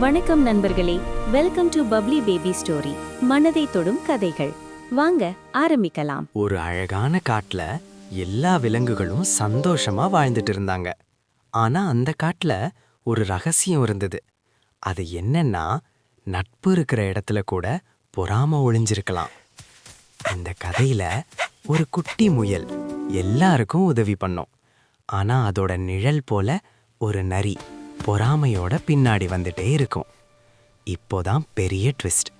வணக்கம் நண்பர்களே. Welcome to bubbly baby story மனதை தொடும் கதைகள். வாங்க ஆரம்பிக்கலாம். ஒரு அழகான காட்டுல எல்லா விலங்குகளும் சந்தோஷமா வாழ்ந்துட்டு இருந்தாங்க. ஆனா அந்த காட்டுல ஒரு ரகசியம் இருந்தது. அது என்னன்னா நட்பு இருக்கிற இடத்துல கூட பொறாம ஒளிஞ்சிருக்கலாம். இந்த கதையில ஒரு குட்டி முயல் எல்லாருக்கும் உதவி பண்ணும். ஆனா அதோட நிழல் போல ஒரு நரி. பொறாமையோட பின்னாடி வந்துட்டே இருக்கும். இப்போதான் பெரிய ட்விஸ்ட்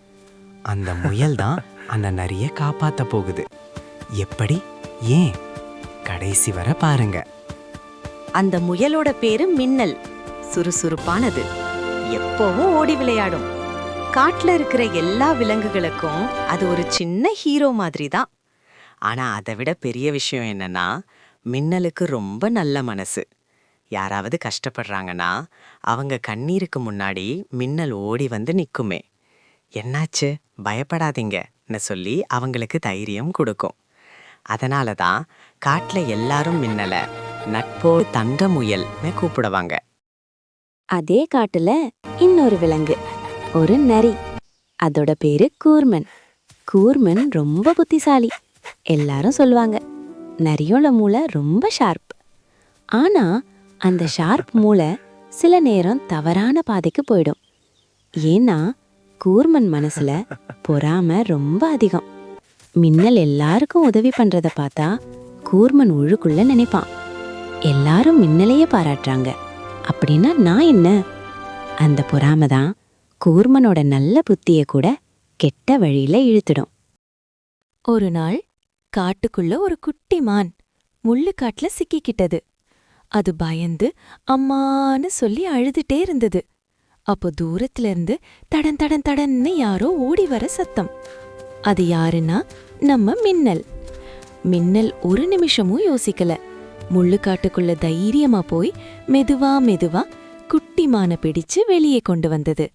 அந்த முயல் தான் அந்த நரிய காப்பாற்ற போகுது. எப்படி? ஏன்? கடைசி வர பாருங்க. அந்த முயலோட பேரு மின்னல். சுறுசுறுப்பானது. எப்பவும் ஓடி விளையாடும். காட்டுல இருக்கிற எல்லா விலங்குகளுக்கும் அது ஒரு சின்ன ஹீரோ மாதிரி தான் ஆனா அதை விட பெரிய விஷயம் என்னன்னா மின்னலுக்கு ரொம்ப நல்ல மனசு. யாராவது கஷ்டப்படுறாங்கன்னா அவங்க கண்ணீருக்கு முன்னாடி மின்னல் ஓடி வந்து நிற்குமே என்னாச்சு? பயப்படாதீங்கன்னு சொல்லி அவங்களுக்கு தைரியம் கொடுக்கும். அதனால தான் காட்டில் எல்லாரும் மின்னல நட்போ தங்க முயல்னு கூப்பிடுவாங்க. அதே காட்டுல இன்னொரு விலங்கு ஒரு நரி. அதோட பேரு கூர்மன். கூர்மன் ரொம்ப புத்திசாலி. எல்லாரும் சொல்லுவாங்க நரியோட மூளை ரொம்ப ஷார்ப் ஆனால் அந்த ஷார்ப் மூளை சில நேரம் தவறான பாதைக்கு போயிடும். ஏன்னா கூர்மன் மனசுல பொறாம ரொம்ப அதிகம். மின்னல் எல்லாருக்கும் உதவி பண்றத பார்த்தா கூர்மன் உழுக்குள்ள நினைப்பான். எல்லாரும் மின்னலையே பாராட்டுறாங்க. அப்படின்னா நான் என்ன? அந்த பொறாம தான் கூர்மனோட நல்ல புத்தியை கூட கெட்ட வழியில இழுத்துடும். ஒரு நாள் காட்டுக்குள்ள ஒரு குட்டி மான் முள்ளுக்காட்டுல சிக்கிக்கிட்டது. அது பயந்து அம்மான்னு சொல்லி அழுதுட்டே இருந்தது. அப்போ தூரத்துல இருந்து தடன் தடன் தடன்னு யாரோ ஓடி வர சத்தம். அது யாருன்னா நம்ம மின்னல். மின்னல் ஒரு நிமிஷமும் யோசிக்கல. முள்ளுக்காட்டுக்குள்ள தைரியமா போய் மெதுவா மெதுவா குட்டி மானை பிடிச்சு வெளியே கொண்டு வந்தது.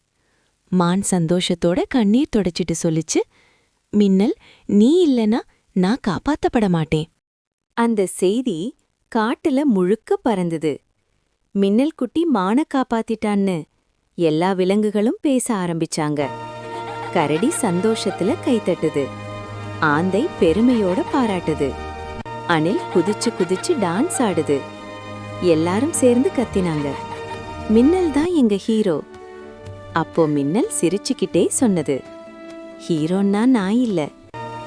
மான் சந்தோஷத்தோட கண்ணீர் தொடச்சிட்டு சொல்லிச்சு மின்னல் நீ இல்லனா நான் காப்பாத்தப்பட மாட்டேன். அந்த செய்தி காட்டுல முழுக்க பறந்தது. மின்னல் குட்டி மான காப்பாத்திட்டான்னு எல்லா விலங்குகளும் பேச ஆரம்பிச்சாங்க. கரடி சந்தோஷத்துல கைத்தட்டுது ஆந்தை பெருமையோட பாராட்டுது. அணில் குதிச்சு குதிச்சு டான்ஸ் ஆடுது. எல்லாரும் சேர்ந்து கத்தினாங்க. மின்னல் தான் எங்க ஹீரோ. அப்போ மின்னல் சிரிச்சுக்கிட்டே சொன்னது. ஹீரோன்னா நான் இல்ல.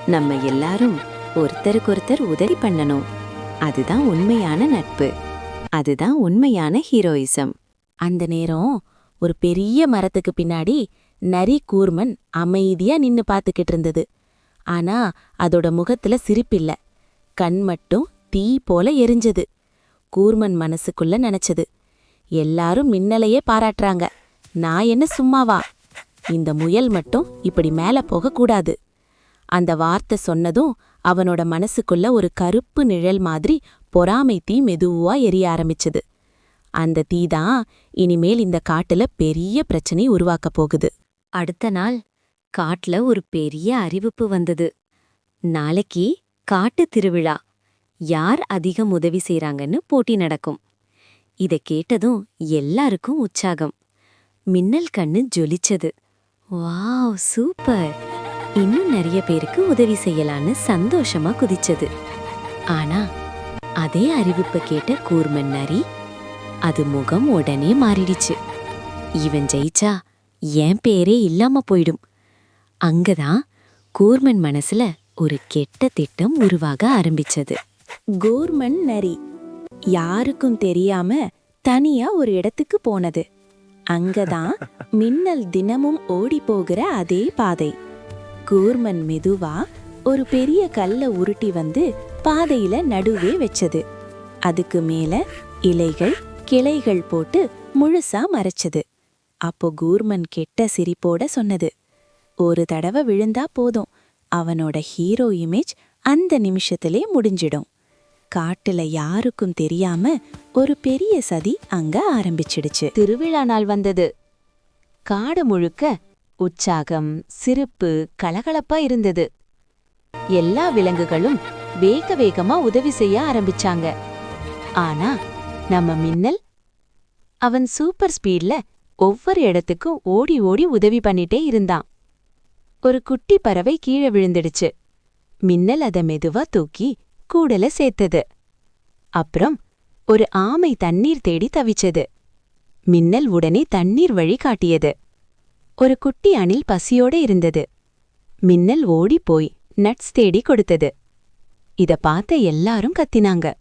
நம்ம எல்லாரும் ஒருத்தருக்கொருத்தர் உதவி பண்ணணும். அதுதான் உண்மையான நட்பு. அதுதான் உண்மையான ஹீரோயிசம். அந்த நேரம் ஒரு பெரிய மரத்துக்கு பின்னாடி நரி கூர்மன் அமைதியா நின்னு பார்த்துக்கிட்டு இருந்தது. ஆனா அதோட முகத்துல சிரிப்பில்ல கண் மட்டும் தீ போல எரிஞ்சது. கூர்மன் மனசுக்குள்ள நினைச்சது எல்லாரும் மின்னலையே பாராட்டுறாங்க. நான் என்ன சும்மாவா? இந்த முயல் மட்டும் இப்படி மேல போகக்கூடாது. அந்த வார்த்தை சொன்னதும் அவனோட மனசுக்குள்ள ஒரு கருப்பு நிழல் மாதிரி பொறாமை தீ மெதுவா எரிய ஆரம்பிச்சது. அந்த தீ தான் இனிமேல் இந்த காட்டுல பெரிய பிரச்சனை உருவாக்கப் போகுது. அடுத்த நாள் காட்டுல ஒரு பெரிய அறிவிப்பு வந்தது. நாளைக்கு காட்டு திருவிழா. யார் அதிகம் உதவி செய்றாங்கன்னு போட்டி நடக்கும். இத கேட்டதும் எல்லாருக்கும் உற்சாகம். மின்னல் கண்ணு ஜொலிச்சது. Wow super! இன்னும் நிறைய பேருக்கு உதவி செய்யலான்னு சந்தோஷமா குதிச்சது. ஆனா அதே அறிவிப்பை கேட்ட கூர்மன் நரி அது முகம் உடனே மாறிடுச்சு. இவன் ஜெயிச்சா என் பேரே இல்லாம போயிடும். அங்கதான் கூர்மன் மனசுல ஒரு கெட்ட திட்டம் உருவாக ஆரம்பிச்சது. கூர்மன் நரி யாருக்கும் தெரியாம தனியா ஒரு இடத்துக்கு போனது. அங்கதான் மின்னல் தினமும் ஓடி போகிற அதே பாதை. கூர்மன் மெதுவா ஒரு பெரிய கல்ல உருட்டி வந்து பாதையில நடுவே வச்சது. அதுக்கு மேல இலைகள் கிளைகள் போட்டு முழுசா மறைச்சது. அப்போ கூர்மன் கெட்ட சிரிப்போட சொன்னது ஒரு தடவை விழுந்தா போதும். அவனோட ஹீரோ இமேஜ் அந்த நிமிஷத்திலே முடிஞ்சிடும். காட்டுல யாருக்கும் தெரியாம ஒரு பெரிய சதி அங்க ஆரம்பிச்சிடுச்சு. திருவிழா நாள் வந்தது. காடு முழுக்க உற்சாகம் சிரிப்பு கலகலப்பா இருந்தது. எல்லா விலங்குகளும் வேக வேகமா உதவி செய்ய ஆரம்பிச்சாங்க. ஆனா நம்ம மின்னல் அவன் சூப்பர் ஸ்பீட்ல ஒவ்வொரு இடத்துக்கும் ஓடி ஓடி உதவி பண்ணிட்டே இருந்தான். ஒரு குட்டி பறவை கீழே விழுந்துடுச்சு. மின்னல் அத மெதுவா தூக்கி கூடல சேர்த்தது. அப்புறம் ஒரு ஆமை தண்ணீர் தேடி தவிச்சது. மின்னல் உடனே தண்ணீர் வழி காட்டியது. ஒரு குட்டி அணில் பசியோட இருந்தது. மின்னல் ஓடிப் போய் நட்ஸ் தேடி கொடுத்தது. இத பார்த்த எல்லாரும் கத்தினாங்க.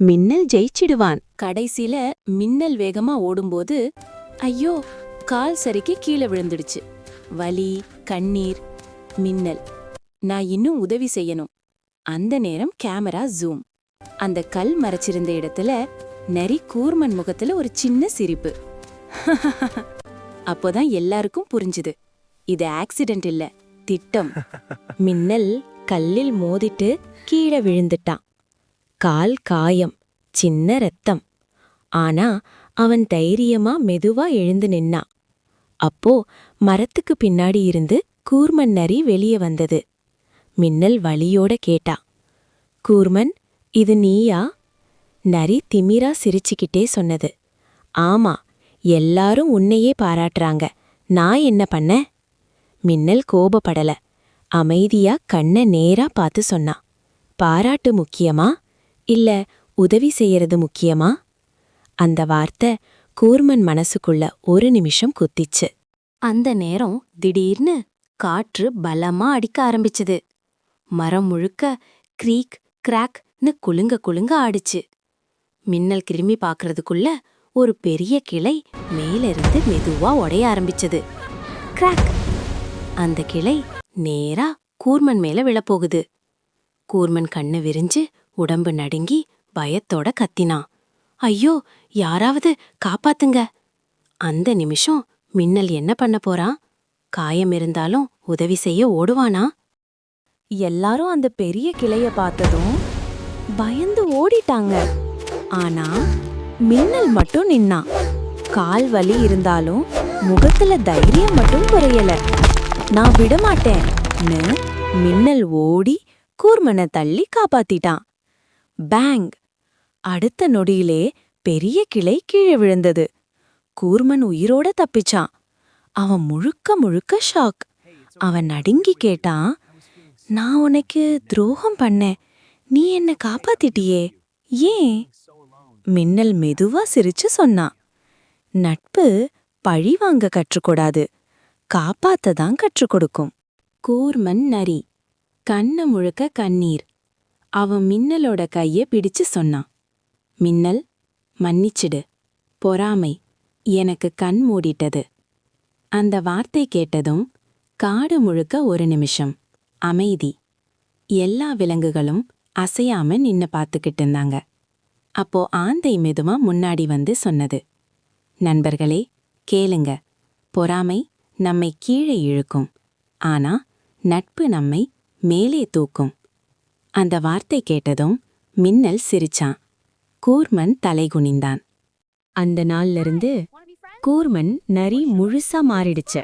மின்னல் ஜெயிச்சிடுவான். கடைசில மின்னல் வேகமா ஓடும்போது ஐயோ கால் சரிக்கு கீழே விழுந்துடுச்சு. வலி கண்ணீர் மின்னல். நான் இன்னும் உதவி செய்யணும். அந்த நேரம் கேமரா ஜூம். அந்த கல் மறைச்சிருந்த இடத்துல நரி கூர்மன் முகத்துல ஒரு சின்ன சிரிப்பு. அப்போதான் எல்லாருக்கும் புரிஞ்சுது. இது ஆக்சிடென்ட் இல்ல திட்டம். மின்னல் கல்லில் மோதிட்டு கீழே விழுந்துட்டான். கால் காயம் சின்ன ரத்தம். ஆனா அவன் தைரியமா மெதுவா எழுந்து நின்னான். அப்போ மரத்துக்கு பின்னாடி இருந்து கூர்மன் நரி வெளியே வந்தது. மின்னல் வலியோட கேட்டா கூர்மன் இது நீயா? நரி திமிரா சிரிச்சுக்கிட்டே சொன்னது. ஆமா எல்லாரும் உன்னையே பாராட்டுறாங்க. நான் என்ன பண்ண? மின்னல் கோபப்படல. அமைதியா கண்ண நேரா பார்த்து சொன்னா. பாராட்டு முக்கியமா? இல்ல உதவி செய்யறது முக்கியமா? அந்த வார்த்தை கூர்மன் மனசுக்குள்ள ஒரு நிமிஷம் குத்திச்சு. அந்த நேரம் திடீர்னு காற்று பலமா அடிக்க ஆரம்பிச்சது. மரம் முழுக்க க்ரீக் கிராக்னு குலுங்க குலுங்க ஆடிச்சு. மின்னல் கிருமி பார்க்கறதுக்குள்ள ஒரு பெரிய கிளை மேலிருந்து மெதுவா உடைய ஆரம்பிச்சது. கிராக் அந்த கிளை நேரா கூர்மன் மேல விழப்போகுது. கூர்மன் கண்ணு விரிஞ்சு உடம்பு நடுங்கி பயத்தோட கத்தினான் ஐயோ யாராவது காப்பாத்துங்க. அந்த நிமிஷம் மின்னல் என்ன பண்ண போறான் காயம் இருந்தாலும் உதவி செய்ய ஓடுவானா? எல்லாரும் அந்த பெரிய கிளைய பார்த்ததும் பயந்து ஓடிட்டாங்க. ஆனா மின்னல் மட்டும் நின்னான் கால் வலி இருந்தாலும் முகத்துல தைரியம் மட்டும் குறையல. நான் விடமாட்டேன்னு மின்னல் ஓடி கூர்மனை தள்ளி காப்பாத்திட்டான். பேங்! அடுத்த நொடியிலே பெரிய கிளை கீழே விழுந்தது. கூர்மன் உயிரோட தப்பிச்சான். அவன் முழுக்க முழுக்க ஷாக். அவன் நடுங்கி கேட்டான் நான் உனக்கு துரோகம் பண்ணேன். நீ என்ன காப்பாத்திட்டியே. ஏன்? மின்னல் மெதுவா சிரிச்சு சொன்னான் நட்பு பழி வாங்க கற்றுக்கூடாது. காப்பாத்த தான் கற்றுக் கொடுக்கும் கூர்மன் நரி. கண்ண முழுக்க கண்ணீர். அவன் மின்னலோட கைய பிடிச்சு சொன்னான். மின்னல் மன்னிச்சிடு. பொறாமை. எனக்கு கண் மூடிட்டது. அந்த வார்த்தை கேட்டதும் காடு முழுக்க ஒரு நிமிஷம். அமைதி. எல்லா விலங்குகளும் அசையாம நின்னு பார்த்துக்கிட்டு இருந்தாங்க. அப்போ ஆந்தை மெதுவா முன்னாடி வந்து சொன்னது. நண்பர்களே கேளுங்க. பொறாமை நம்மை கீழே இழுக்கும். ஆனா நட்பு நம்மை மேலே தூக்கும். அந்த வார்த்தை கேட்டதும் மின்னல் சிரிச்சான். கூர்மன் தலைகுனிந்தான் அந்த நாள்ல இருந்து கூர்மன் நரி முழுசா மாறிடுச்சு.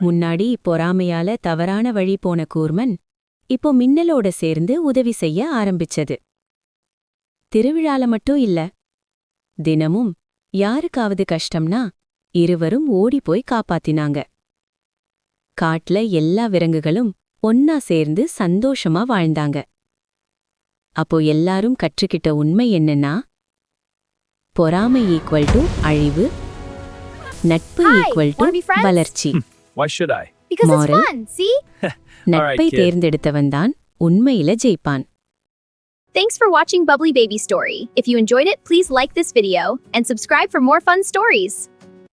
முன்னாடி பொறாமையால தவறான வழி போன கூர்மன் இப்போ மின்னலோட சேர்ந்து உதவி செய்ய ஆரம்பிச்சது. திருவிழால மட்டும் இல்ல. தினமும் யாருக்காவது கஷ்டம்னா இருவரும் ஓடிப்போய் காப்பாத்தினாங்க. காட்டுல எல்லா விலங்குகளும் ஒன்னா சேர்ந்து சந்தோஷமா வாழ்ந்தாங்க. அப்போ எல்லாரும் கற்றுக்கிட்ட உண்மை என்னன்னா பொறாமை ஈக்குவல் டு அழிவு நட்பு ஈக்குவல் டு? வளர்ச்சி. See? நட்பை kid. தேர்ந்தெடுத்தவன்தான் உண்மையில ஜெயிப்பான். Thanks for watching Bubbly Baby Story. If you enjoyed it, please like this video and subscribe for more fun stories.